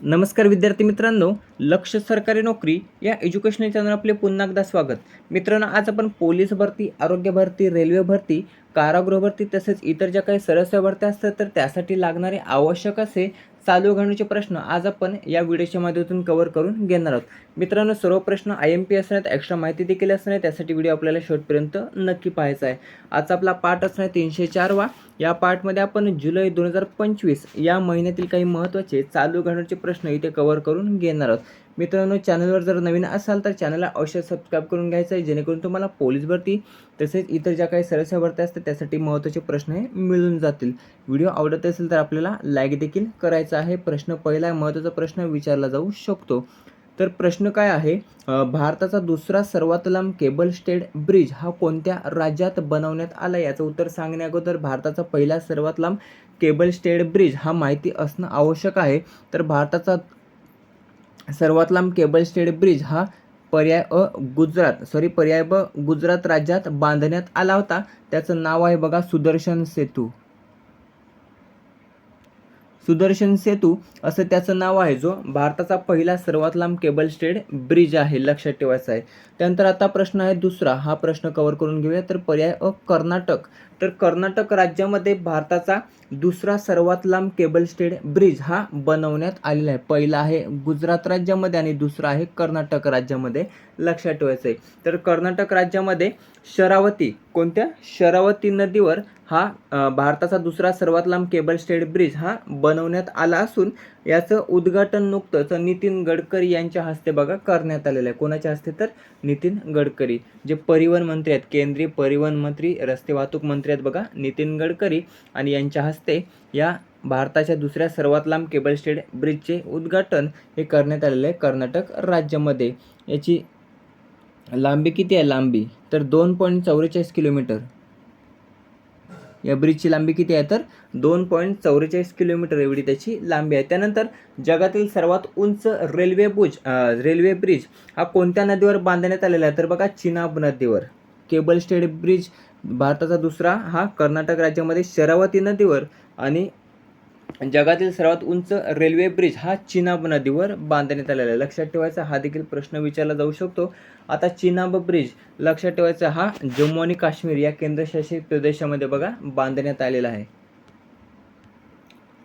नमस्कार विद्यार्थी मित्रांनो लक्ष सरकारी नोकरी या एज्युकेशनल चॅनल आपले पुन्हा एकदा स्वागत. मित्रांनो आज आपण पोलीस भरती आरोग्य भरती रेल्वे भरती कारागृह भरती तसेच इतर ज्या काही सरस्या भरत्या असतात तर त्यासाठी लागणारे आवश्यक असे चालू घडण्याचे प्रश्न आज आपण या व्हिडिओच्या माध्यमातून कव्हर करून घेणार आहोत. मित्रांनो सर्व प्रश्न आय एम पी असणार आहेत एक्स्ट्रा माहिती देखील असणार त्यासाठी व्हिडिओ आपल्याला शेवटपर्यंत नक्की पाहायचा आहे. आजचा आपला पाठ असणार तीनशे चारवा या पार्टमध्ये आपण जुलै दोन हजार पंचवीस या महिन्यातील काही महत्त्वाचे चालू घडण्याचे प्रश्न इथे कव्हर करून घेणार आहोत. मित्रांनो चॅनलवर जर नवीन असाल तर चॅनलला अवश्य सबस्क्राईब करून घ्यायचं आहे जेणेकरून तुम्हाला पोलीस भरती तसेच इतर ज्या काही सरस्या भरत्या असतात त्यासाठी महत्त्वाचे प्रश्न हे मिळून जातील. व्हिडिओ आवडत असेल तर आपल्याला लाईक देखील करायचा आहे. प्रश्न पहिला महत्त्वाचा प्रश्न विचारला जाऊ शकतो. तर प्रश्न काय आहे? भारताचा दुसरा सर्वात लांब केबल स्टेड ब्रिज हा कोणत्या राज्यात बनवण्यात आला? याचं उत्तर सांगण्याअगोदर भारताचा पहिला सर्वात लांब केबल स्टेड ब्रिज हा माहिती असणं आवश्यक आहे. तर भारताचा सर्वात लांब केबल स्टेड ब्रिज हा पर्याय अ गुजरात सॉरी पर्याय ब गुजरात राज्यात बांधण्यात आला होता. त्याचं नाव आहे बघा सुदर्शन सेतू. सुदर्शन सेतू असं त्याचं नाव आहे जो भारताचा पहिला सर्वात लांब केबल स्टेड ब्रिज आहे लक्षात ठेवायचा आहे. त्यानंतर आता प्रश्न आहे दुसरा. हा प्रश्न कव्हर करून घेऊया. तर पर्याय अ कर्नाटक. तर कर्नाटक राज्यामध्ये भारताचा दुसरा सर्वात लांब केबल स्टेड ब्रिज हा बनवण्यात आलेला आहे. पहिला आहे गुजरात राज्यामध्ये आणि दुसरा आहे कर्नाटक राज्यामध्ये. लक्षात ठेवायचं आहे तर कर्नाटक राज्यामध्ये शरावती कोणत्या? शरावती नदीवर हा भारताचा दुसरा सर्वात लांब केबल स्टेड ब्रिज हा बनवण्यात आला असून याचं उद्घाटन नुकतंच नितीन गडकरी यांच्या हस्ते बघा करण्यात आलेलं आहे. कोणाच्या हस्ते तर? नितीन गडकरी जे परिवहन मंत्री आहेत. केंद्रीय परिवहन मंत्री रस्ते वाहतूक मंत्री आहेत बघा नितीन गडकरी आणि यांच्या हस्ते या भारताच्या दुसऱ्या सर्वात लांब केबल स्टेड ब्रिजचे उद्घाटन हे करण्यात आलेलं आहे कर्नाटक राज्यामध्ये. याची लांबी किती आहे? लांबी तर दोन पॉईंट चौवेचाळीस किलोमीटर. या ब्रिजची लांबी किती आहे? तर दोन पॉईंट चौवेचाळीस किलोमीटर एवढी त्याची लांबी आहे. त्यानंतर जगातील सर्वात उंच रेल्वे बुज रेल्वे ब्रिज हा कोणत्या नदीवर बांधण्यात आलेला आहे? तर बघा चिनाब नदीवर. केबल स्टेड ब्रिज भारताचा दुसरा हा कर्नाटक राज्यामध्ये शरावती नदीवर आणि जगातील सर्वात उंच रेल्वे ब्रिज हा चिनाब नदीवर बांधण्यात आलेला आहे. लक्षात ठेवायचा हा देखील प्रश्न विचारला जाऊ शकतो. आता चिनाब ब्रिज लक्षात ठेवायचा हा जम्मू आणि काश्मीर या केंद्रशासित प्रदेशामध्ये बघा बांधण्यात आलेला आहे.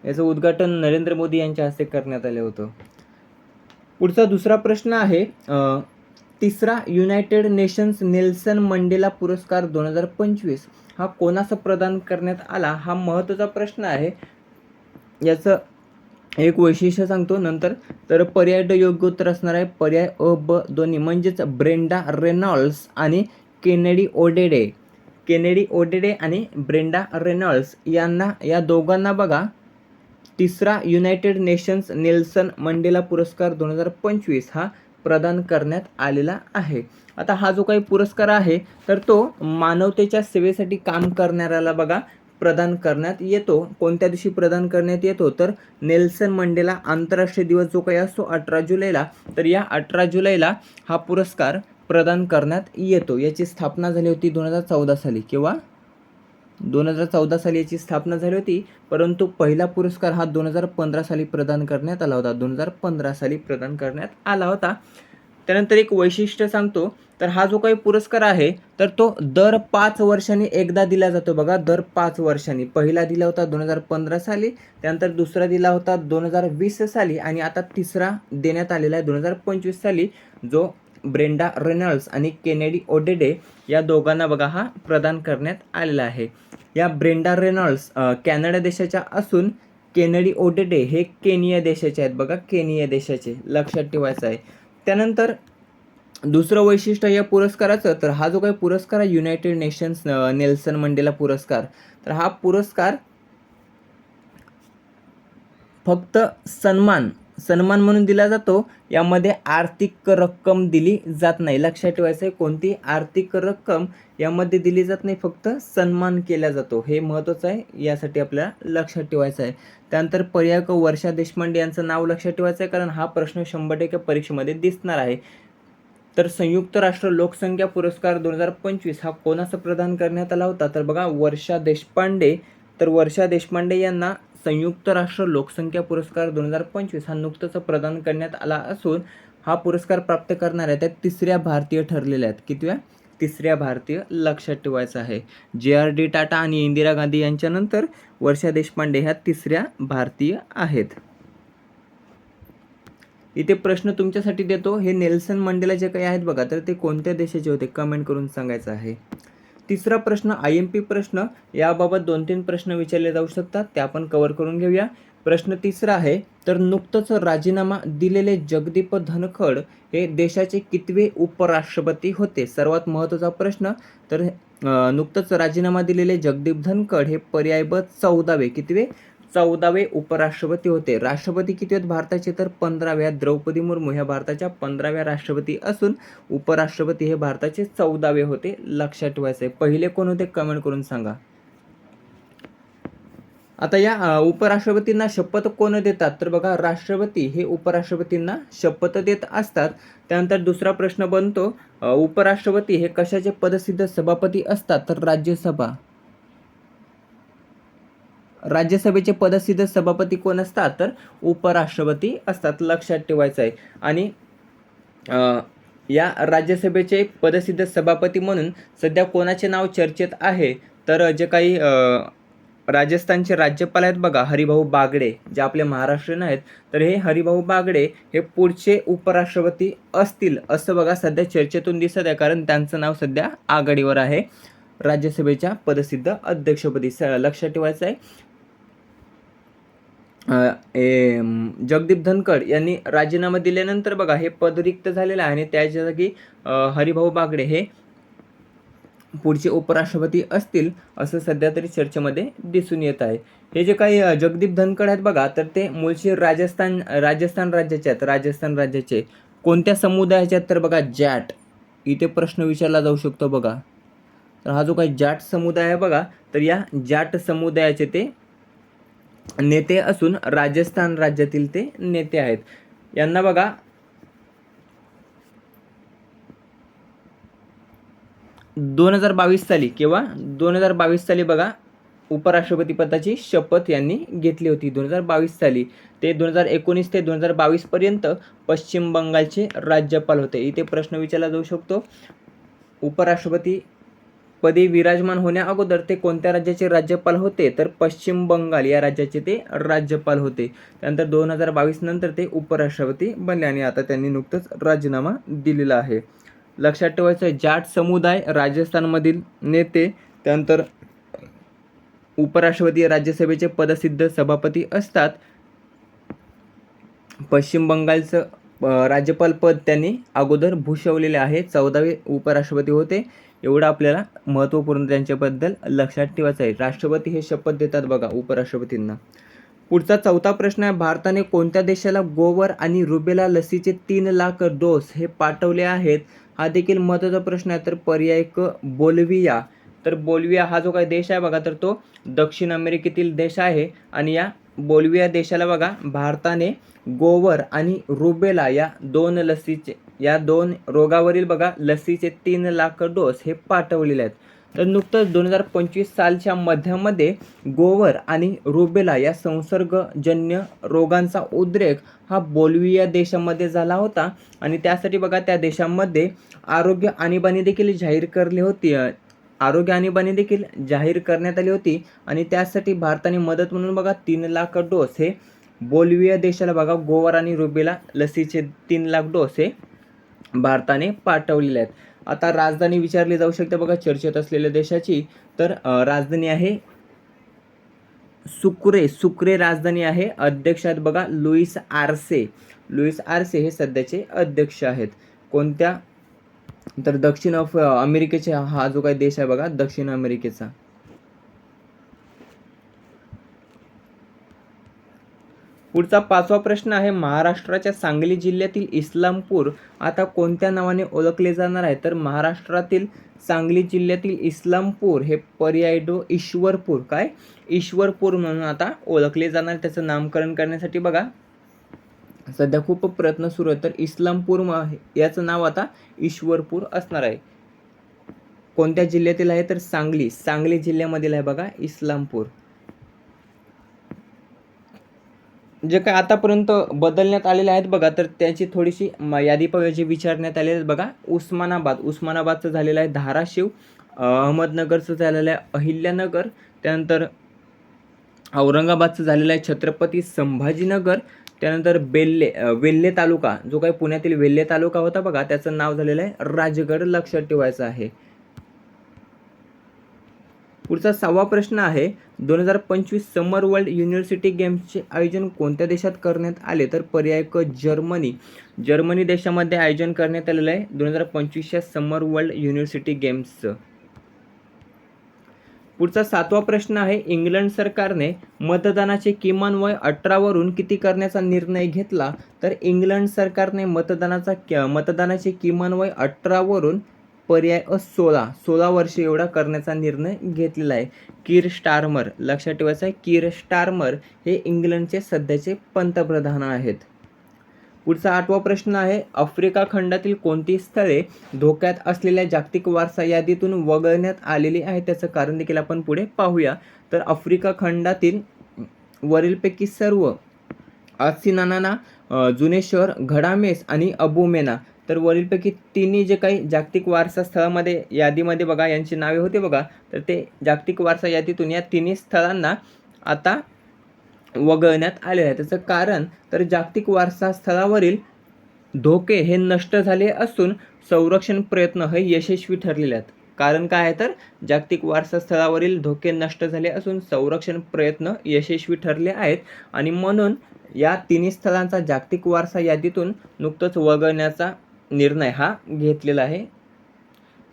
याचं उद्घाटन नरेंद्र मोदी यांच्या हस्ते करण्यात आलं होतं. पुढचा दुसरा प्रश्न आहे तिसरा युनायटेड नेशन्स नेल्सन मंडेला पुरस्कार दोन हजार पंचवीस. हा कोणास प्रदान करण्यात आला? हा महत्त्वाचा प्रश्न आहे. याचं एक वैशिष्ट्य सांगतो नंतर. तर पर्याय ड योग्य उत्तर असणार आहे. पर्याय अ ब दोन्ही म्हणजेच ब्रेंडा रेनॉल्ड्स आणि केनेडी ओडेडे. केनेडी ओडेडे आणि ब्रेंडा रेनॉल्ड्स यांना या दोघांना बघा. तिसरा युनायटेड नेशन्स नेल्सन मंडेला पुरस्कार दोन हजार पंचवीस. हा प्रदान करण्यात आलेला आहे. आता हा जो काही पुरस्कार आहे तर तो मानवतेच्या सेवेसाठी काम करणाऱ्याला बघा प्रदान करण्यात येतो. कोणत्या दिवशी प्रदान करण्यात येतो? तर नेल्सन मंडेला आंतरराष्ट्रीय दिवस जो काही असतो अठरा जुलैला तर या अठरा जुलैला हा पुरस्कार प्रदान करण्यात येतो. याची स्थापना झाली होती दोन हजार चौदा साली किंवा दोन हजार चौदा साली याची स्थापना झाली होती परंतु पहिला पुरस्कार हा दोन हजार पंधरा साली प्रदान करण्यात आला होता. दोन हजार पंधरा साली प्रदान करण्यात आला होता. त्यानंतर एक वैशिष्ट्य सांगतो. तर हा जो काही पुरस्कार आहे तर तो दर पाच वर्षांनी एकदा दिला जातो बघा. दर पाच वर्षांनी. पहिला दिला होता दोन हजार पंधरा साली त्यानंतर दुसरा दिला होता दोन हजार वीस साली आणि आता तिसरा देण्यात आलेला आहे दोन हजार पंचवीस साली जो ब्रेंडा रेनॉल्ड्स आणि केनेडी ओडेडे या दोघांना बघा हा प्रदान करण्यात आलेला आहे. या ब्रेंडा रेनॉल्ड्स कॅनडा देशाच्या असून केनेडी ओडेडे हे केनिया देशाचे आहेत बघा केनिया देशाचे लक्षात ठेवायचं आहे. त्यानंतर दुसरं वैशिष्ट्य या पुरस्काराचं तर हा जो काही पुरस्कार आहे युनायटेड नेशन्स नेल्सन मंडेला पुरस्कार तर हा पुरस्कार फक्त सन्मान सन्मान म्हणून दिला जातो. यामध्ये आर्थिक रक्कम दिली जात नाही. लक्षात ठेवायचं आहे कोणती आर्थिक रक्कम यामध्ये दिली जात नाही फक्त सन्मान केला जातो. हे महत्त्वाचं आहे यासाठी आपल्याला लक्षात ठेवायचं आहे. त्यानंतर पर्यायक वर्षा देशपांडे यांचं नाव लक्षात ठेवायचं आहे कारण हा प्रश्न शंभर टक्के परीक्षेमध्ये दिसणार आहे. तर संयुक्त राष्ट्र लोकसंख्या पुरस्कार दोन हजार पंचवीस हा कोणाचा प्रदान करण्यात आला होता? तर बघा वर्षा देशपांडे. तर वर्षा देशपांडे यांना संयुक्त राष्ट्र लोकसंख्या पुरस्कार दोन हजार पंचवीस हा नुकताच प्रदान करण्यात आला असून हा पुरस्कार प्राप्त करणाऱ्या त्या तिसऱ्या भारतीय ठरलेल्या आहेत. कितव्या? तिसऱ्या भारतीय लक्षात ठेवायचं आहे. जे आर डी टाटा आणि इंदिरा गांधी यांच्यानंतर वर्षा देशपांडे ह्या तिसऱ्या भारतीय आहेत. इथे प्रश्न तुमच्यासाठी देतो. हे नेल्सन मंडेला जे काही आहेत बघा तर ते कोणत्या देशाचे होते? कमेंट करून सांगायचं आहे. तिसरा प्रश्न आय एम पी प्रश्न याबाबत दोन तीन प्रश्न विचारले जाऊ शकतात ते आपण कवर करून घेऊया. प्रश्न तिसरा आहे तर नुकतंच राजीनामा दिलेले जगदीप धनखड हे देशाचे कितवे उपराष्ट्रपती होते? सर्वात महत्त्वाचा प्रश्न तर नुकतंच राजीनामा दिलेले जगदीप धनखड हे पर्यायबद चौदावे कितवे? चौदावे उपराष्ट्रपती होते. राष्ट्रपती किती आहेत भारताचे तर पंधराव्या द्रौपदी मुर्मू ह्या भारताच्या पंधराव्या राष्ट्रपती असून उपराष्ट्रपती हे भारताचे चौदावे होते. लक्षात ठेवायचे पहिले कोण होते? कमेंट करून सांगा. आता या उपराष्ट्रपतींना शपथ कोण देतात? तर बघा राष्ट्रपती हे उपराष्ट्रपतींना शपथ देत असतात. त्यानंतर दुसरा प्रश्न बनतो. उपराष्ट्रपती हे कशाचे पदसिद्ध सभापती असतात? तर राज्यसभा. राज्यसभेचे पदसिद्ध सभापती कोण असतात? तर उपराष्ट्रपती असतात. लक्षात ठेवायचं आहे. आणि या राज्यसभेचे पदसिद्ध सभापती म्हणून सध्या कोणाचे नाव चर्चेत आहे? तर जे काही राजस्थानचे राज्यपाल आहेत बघा हरिभाऊ बागडे जे आपले महाराष्ट्रीयन आहेत. तर हे हरिभाऊ बागडे हे पुढचे उपराष्ट्रपती असतील असं बघा सध्या चर्चेतून दिसत आहे. कारण त्यांचं नाव सध्या आघाडीवर आहे. राज्यसभेच्या पदसिद्ध अध्यक्षपदी स लक्षात ठेवायचं आहे. ए, जगदीप धनखड यांनी राजीनामा दिल्यानंतर बघा हे पद रिक्त झालेलं आहे आणि त्याच्या जागी हरिभाऊ बागडे हे पुढचे उपराष्ट्रपती असतील असं सध्या तरी चर्चेमध्ये दिसून येत आहे. हे जे काही जगदीप धनखड आहेत बघा तर ते मूळचे राजस्थान राजस्थान राज्याचे आहेत. राजस्थान राज्याचे. कोणत्या समुदायाचे आहेत तर बघा जॅट. इथे प्रश्न विचारला जाऊ शकतो बघा. तर हा जो काही जाट समुदाय आहे बघा तर या जाट समुदायाचे ते नेते असून राजस्थान राज्यातील ते नेते आहेत. यांना बघा. दोन हजार बावीस साली किंवा दोन हजार बावीस साली बघा उपराष्ट्रपती पदाची शपथ यांनी घेतली होती. दोन हजार बावीस साली ते दोन हजार एकोणीस ते दोन हजार बावीसपर्यंत पश्चिम बंगालचे राज्यपाल होते. इथे प्रश्न विचारला जाऊ शकतो. उपराष्ट्रपती पदी विराजमान होण्या अगोदर ते कोणत्या राज्याचे राज्यपाल होते? तर पश्चिम बंगाल या राज्याचे ते राज्यपाल होते. त्यानंतर दोन हजार बावीस नंतर ते उपराष्ट्रपती बनले आणि आता त्यांनी नुकतंच राजीनामा दिलेला आहे. लक्षात ठेवायचं आहे जाट समुदाय राजस्थानमधील नेते त्यानंतर उपराष्ट्रपती राज्यसभेचे पदसिद्ध सभापती असतात. पश्चिम बंगालचं राज्यपाल पद त्यांनी अगोदर भूषवलेले आहे. चौदावे उपराष्ट्रपती होते. एवढं आपल्याला महत्त्वपूर्ण त्यांच्याबद्दल लक्षात ठेवायचं आहे. राष्ट्रपती हे शपथ देतात बघा उपराष्ट्रपतींना. पुढचा चौथा प्रश्न आहे भारताने कोणत्या देशाला गोवर आणि रुबेला लसीचे तीन लाख डोस हे पाठवले आहेत? हा देखील महत्त्वाचा प्रश्न आहे. तर पर्याय क बोलविया. तर बोलविया हा जो काही देश आहे बघा तर तो दक्षिण अमेरिकेतील देश आहे. आणि या बोलविया देशाला बघा भारताने गोवर आणि रुबेला या दोन लसीचे या दोन रोगावरील बघा लसीचे तीन लाख डोस हे पाठवलेले आहेत. तर नुकतंच दोन हजार पंचवीस सालच्या मध्यामध्ये गोवर आणि रुबेला या संसर्गजन्य रोगांचा उद्रेक हा बोलविया देशामध्ये झाला होता. आणि त्यासाठी बघा त्या देशामध्ये आरोग्य आणीबाणी देखील जाहीर करली होती. आरोग्य आणीबाणी देखील जाहीर करण्यात आली होती. आणि त्यासाठी भारताने मदत म्हणून बघा तीन लाख डोस हे बोलविया देशाला बघा गोवर आणि रुबेला लसीचे तीन लाख डोस हे भारताने पाठवलेले आहेत. आता राजधानी विचारली जाऊ शकते बघा चर्चेत असलेल्या देशाची. तर राजधानी आहे सुक्रे सुक्रे राजधानी आहे. अध्यक्ष आहेत बघा लुईस आरसे. लुईस आरसे हे सध्याचे अध्यक्ष आहेत. कोणत्या? तर दक्षिण अफ अमेरिकेचे हा जो काही देश आहे बघा दक्षिण अमेरिकेचा. पुढचा पाचवा प्रश्न आहे महाराष्ट्राच्या सांगली जिल्ह्यातील इस्लामपूर आता कोणत्या नावाने ओळखले जाणार आहे? तर महाराष्ट्रातील सांगली जिल्ह्यातील इस्लामपूर हे पर्याय डो ईश्वरपूर. काय? ईश्वरपूर म्हणून आता ओळखले जाणार त्याचं नामकरण करण्यासाठी बघा. सध्या खूप प्रयत्न सुरू आहेत तर इस्लामपूर याचं नाव आता ईश्वरपूर असणार आहे. कोणत्या जिल्ह्यातील आहे? तर सांगली. सांगली जिल्ह्यामधील आहे बघा इस्लामपूर. जे काय आतापर्यंत बदलण्यात आलेले आहेत बघा तर त्याची थोडीशी म- यादी पाहूया विचारण्यात आलेली आहेत बघा. उस्मानाबाद उस्मानाबादचं झालेलं आहे धाराशिव अहमदनगरचं झालेलं आहे अहिल्यानगर त्यानंतर औरंगाबादचं झालेलं आहे छत्रपती संभाजीनगर त्यानंतर बेल्ले वेल्हे तालुका जो काही पुण्यातील वेल्हे तालुका होता बघा त्याचं नाव झालेलं आहे राजगड लक्षात ठेवायचं आहे. पुढचा सहावा प्रश्न आहे दोन हजार पंचवीस समर वर्ल्ड युनिव्हर्सिटी गेम्सचे आयोजन कोणत्या देशात करण्यात आले? तर पर्याय क जर्मनी. जर्मनी देशामध्ये आयोजन करण्यात आलेलं आहे दोन हजार पंचवीसच्या समर वर्ल्ड युनिव्हर्सिटी गेम्सचं. पुढचा सातवा प्रश्न आहे इंग्लंड सरकारने मतदानाचे किमान वय अठरावरून किती करण्याचा निर्णय घेतला? तर इंग्लंड सरकारने मतदानाचा मतदानाचे किमान वय अठरावरून पर्याय अ सोळा सोळा वर्ष एवढा करण्याचा निर्णय घेतलेला आहे. कीर स्टारमर लक्षात ठेवायचं आहे कीर स्टारमर हे इंग्लंडचे सध्याचे पंतप्रधान आहेत. पुढचा आठवा प्रश्न आहे आफ्रिका खंडातील कोणती स्थळे धोक्यात असलेल्या जागतिक वारसा यादीतून वगळण्यात आलेली आहे? त्याचं कारण देखील आपण पुढे पाहूया. तर आफ्रिका खंडातील वरीलपैकी सर्व आसिनाना जुने शहर घडामेस आणि अबुमेना तर वरीलपैकी तिन्ही जे काही जागतिक वारसा स्थळामध्ये यादीमध्ये बघा यांची नावे होते बघा तर ते जागतिक वारसा यादीतून या तिन्ही स्थळांना आता वगळण्यात आले आहे. त्याचं कारण तर जागतिक वारसा स्थळावरील धोके हे नष्ट झाले असून संरक्षण प्रयत्न हे यशस्वी ठरलेले आहेत. कारण काय आहे तर जागतिक वारसा स्थळावरील धोके नष्ट झाले असून संरक्षण प्रयत्न यशस्वी ठरले आहेत आणि म्हणून या तिन्ही स्थळांचा जागतिक वारसा यादीतून नुकतंच वगळण्याचा निर्णय हा घेतलेला आहे.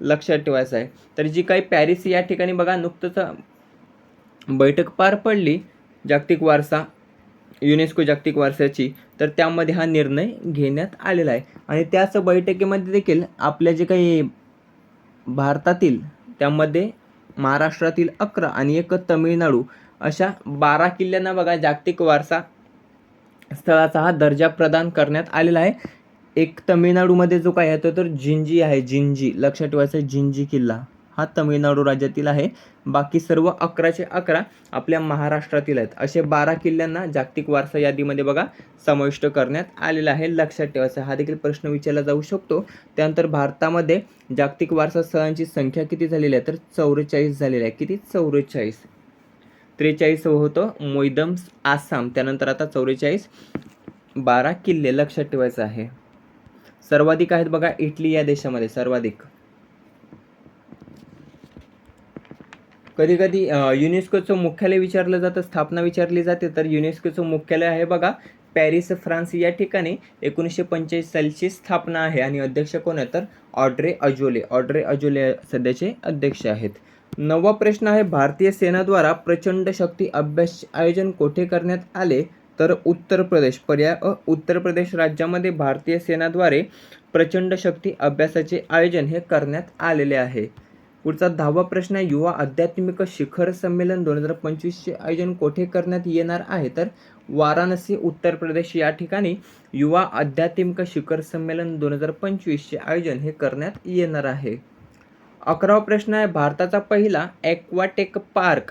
लक्षात ठेवायचा आहे. तर जी काही पॅरिस या ठिकाणी बघा नुकतंच बैठक पार पडली जागतिक वारसा युनेस्को जागतिक वारसाची तर त्यामध्ये हा निर्णय घेण्यात आलेला आहे. आणि त्याच बैठकीमध्ये देखील आपल्या जे काही भारतातील त्यामध्ये महाराष्ट्रातील अकरा आणि एक तमिळनाडू अशा बारा किल्ल्यांना बघा जागतिक वारसा स्थळाचा हा दर्जा प्रदान करण्यात आलेला आहे. एक तमिळनाडूमध्ये जो काय येतो तर जिंजी आहे जिंजी लक्षात ठेवायचं आहे, जिंजी किल्ला. हा तमिळनाडू राज्यातील आहे. बाकी सर्व अकराचे अकरा आपल्या महाराष्ट्रातील आहेत. असे बारा किल्ल्यांना जागतिक वारसा यादीमध्ये बघा समाविष्ट करण्यात आलेला आहे. लक्षात ठेवायचं हा देखील प्रश्न विचारला जाऊ शकतो. त्यानंतर भारतामध्ये जागतिक वारसा स्थळांची संख्या किती झालेली आहे? तर चौवेचाळीस झालेली आहे. किती? चौवेचाळीस. त्रेचाळीस होतं मोईदम्स आसाम. त्यानंतर आता चौवेचाळीस बारा किल्ले लक्षात ठेवायचं आहे. सर्वाधिक आहेत बघा इटली या देशामध्ये सर्वाधिक. कधी कधी युनेस्कोचं मुख्यालय विचारलं जातं स्थापना विचारली जाते तर युनेस्कोचं मुख्यालय आहे बघा पॅरिस फ्रान्स या ठिकाणी एकोणीसशे पंचेचाळीस सालची स्थापना आहे. आणि अध्यक्ष कोण आहे तर? Audrey Azoulay. ऑड्रे अजोले सध्याचे अध्यक्ष आहेत. नववा प्रश्न आहे भारतीय सेनाद्वारा प्रचंड शक्ती अभ्यास आयोजन कोठे करण्यात आले? तर उत्तर प्रदेश. पर्याय अ उत्तर प्रदेश राज्यामध्ये भारतीय सेनाद्वारे प्रचंड शक्ती अभ्यासाचे आयोजन हे करण्यात आलेले आहे. पुढचा दहावा प्रश्न आहे युवा आध्यात्मिक शिखर संमेलन दोन हजार पंचवीसचे आयोजन कोठे करण्यात येणार आहे? तर वाराणसी उत्तर प्रदेश या ठिकाणी युवा आध्यात्मिक शिखर संमेलन दोन हजार पंचवीसचे आयोजन हे करण्यात येणार आहे. अकरावा प्रश्न आहे भारताचा पहिला ॲक्वाटेक पार्क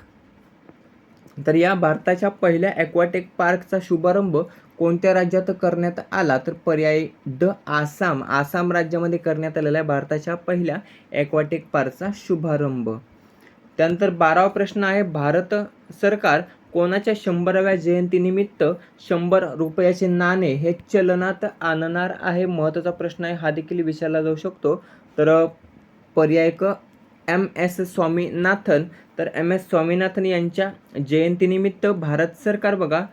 तर या भारताच्या पहिल्या ॲक्वाटेक पार्कचा शुभारंभ कोणत्या राज्यात करण्यात आला? तर पर्याय ड आसाम. आसाम राज्यामध्ये करण्यात आलेला आहे भारताच्या पहिल्या ॲक्वाटेक पार्कचा शुभारंभ. त्यानंतर बारावा प्रश्न आहे भारत सरकार कोणाच्या शंभराव्या जयंतीनिमित्त शंभर रुपयाचे नाणे हे चलनात आणणार आहे? महत्त्वाचा प्रश्न आहे हा देखील विचारला जाऊ शकतो. तर पर्याय क एम एस स्वामीनाथन. तर एम एस स्वामीनाथन यांच्या जयंतीनिमित्त भारत सरकार बघा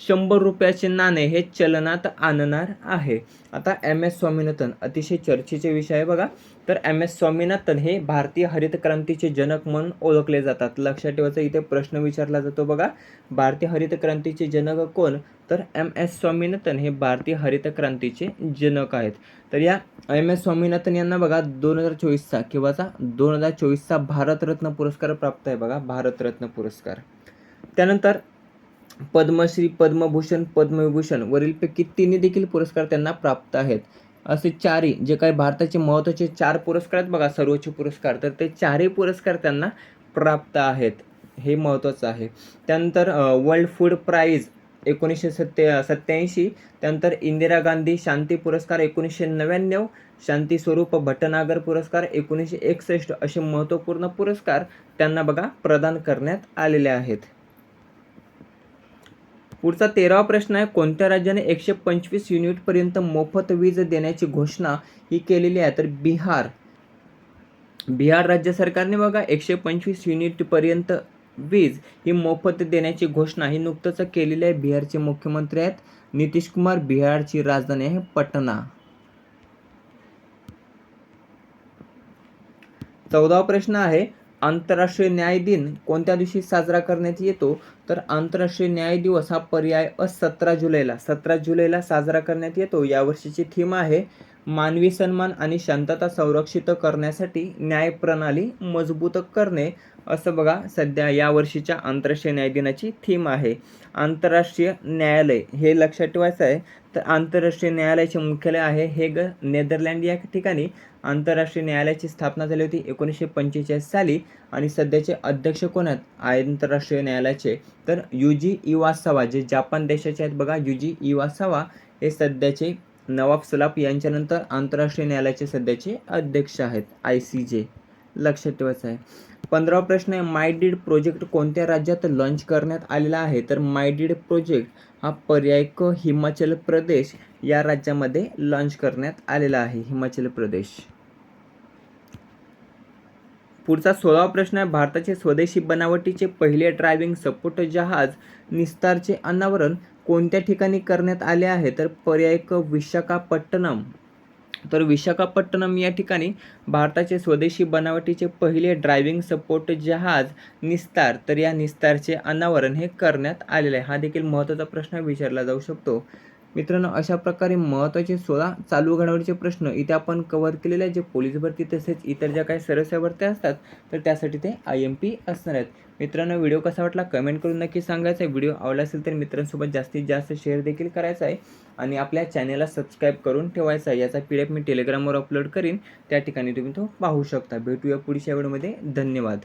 शंभर रुपयाचे नाणे हे चलनात आणणार आहे. आता एम एस स्वामीनाथन अतिशय चर्चेचे विषय आहे बघा. तर एम एस स्वामीनाथन हे भारतीय हरित क्रांतीचे जनक म्हणून ओळखले जातात. लक्षात ठेवायचा इथे प्रश्न विचारला जातो बघा. भारतीय हरित क्रांतीचे जनक कोण? तर एम एस स्वामीनाथन हे भारतीय हरित क्रांतीचे जनक आहेत. तर या एम एस स्वामीनाथन यांना बघा दोन हजार चोवीसचा किंवाचा दोन हजार चोवीसचा भारतरत्न पुरस्कार प्राप्त आहे बघा भारतरत्न पुरस्कार. त्यानंतर पद्मश्री पद्मभूषण पद्मविभूषण वरीलपैकी तिन्ही देखील पुरस्कार त्यांना प्राप्त आहेत. असे चारही जे काही भारताचे महत्त्वाचे चार पुरस्कार आहेत बघा सर्वोच्च पुरस्कार तर ते चारही पुरस्कार त्यांना प्राप्त आहेत. हे महत्त्वाचं आहे. त्यानंतर वर्ल्ड फूड प्राईज एकोणीसशे सत्ते सत्याऐंशी त्यानंतर इंदिरा गांधी शांती पुरस्कार एकोणीसशे नव्याण्णव शांती स्वरूप भटनागर पुरस्कार एकोणीसशे एकसष्ट असे महत्त्वपूर्ण पुरस्कार त्यांना बघा प्रदान करण्यात आलेले आहेत. पुढचा तेरावा प्रश्न आहे कोणत्या राज्याने एकशे पंचवीस युनिटपर्यंत मोफत वीज देण्याची घोषणा ही केलेली आहे? तर बिहार. बिहार राज्य सरकारने बघा एकशे पंचवीस युनिटपर्यंत वीज ही मोफत देण्याची घोषणा ही नुकतंच केलेली आहे. बिहारचे मुख्यमंत्री आहेत नितीश कुमार बिहारची राजधानी आहे पटना. चौदावा प्रश्न आहे आंतरराष्ट्रीय न्याय दिन कोणत्या दिवशी साजरा करण्यात येतो? तर आंतरराष्ट्रीय न्याय दिवस हा पर्याय अ सतरा जुलैला. सतरा जुलैला साजरा करण्यात येतो. यावर्षीची थीम आहे मानवी सन्मान आणि शांतता संरक्षित करण्यासाठी न्याय प्रणाली मजबूत करणे. असं बघा सध्या यावर्षीच्या आंतरराष्ट्रीय न्याय दिनाची थीम आहे. आंतरराष्ट्रीय न्यायालय हे लक्षात ठेवायचं आहे. तर आंतरराष्ट्रीय न्यायालयाचे मुख्यालय आहे हे ग नेदरलँड या ठिकाणी. आंतरराष्ट्रीय न्यायालयाची स्थापना झाली होती एकोणीसशे पंचेचाळीस साली. आणि सध्याचे अध्यक्ष कोण आहेत? आंतरराष्ट्रीय न्यायालयाचे तर युजी इवासावा जे जापान देशाचे आहेत बघा युजी इवासावा हे सध्याचे नवाब सलाफ यांच्यानंतर आंतरराष्ट्रीय न्यायालयाचे सध्याचे अध्यक्ष आहेत आय सी जे. लक्षात ठेवायचं आहे. पंधरावा प्रश्न आहे माय डीड प्रोजेक्ट कोणत्या राज्यात लॉन्च करण्यात आलेला आहे? तर माय डीड प्रोजेक्ट हा पर्याय क हिमाचल प्रदेश या राज्यामध्ये लॉन्च करण्यात आलेला आहे हिमाचल प्रदेश. पुढचा सोळावा प्रश्न आहे भारताचे स्वदेशी बनावटीचे पहिले ड्रायव्हिंग सपोर्ट जहाज निस्तारचे अनावरण कोणत्या ठिकाणी करण्यात आले आहे? तर पर्याय क विशाखापट्टणम. तर विशाखापट्टणम या ठिकाणी भारताचे स्वदेशी बनावटीचे पहिले ड्रायव्हिंग सपोर्ट जहाज निस्तार तर या निस्तारचे अनावरण हे करण्यात आलेले आहे. हा देखील महत्त्वाचा प्रश्न विचारला जाऊ शकतो. मित्रांनो अशा प्रकारे महत्त्वाचे सोळा चालू घडामोडीचे प्रश्न इथे आपण कव्हर केलेले आहेत. जे पोलीस भरती तसेच इतर ज्या काही सरस्या भरत्या असतात तर त्यासाठी ते आय एम पी असणार आहेत. मित्रांनो व्हिडिओ कसा वाटला कमेंट करून नक्की सांगायचं आहे. व्हिडिओ आवडला असेल तर मित्रांसोबत जास्तीत जास्त शेअर देखील करायचा आहे. आणि आपल्या चॅनेलला सबस्क्राईब करून ठेवायचा आहे. याचा पी डी एफ मी टेलिग्रामवर अपलोड करीन. त्या ठिकाणी तुम्ही तो पाहू शकता. भेटूया पुढच्या व्हिडिओमध्ये धन्यवाद.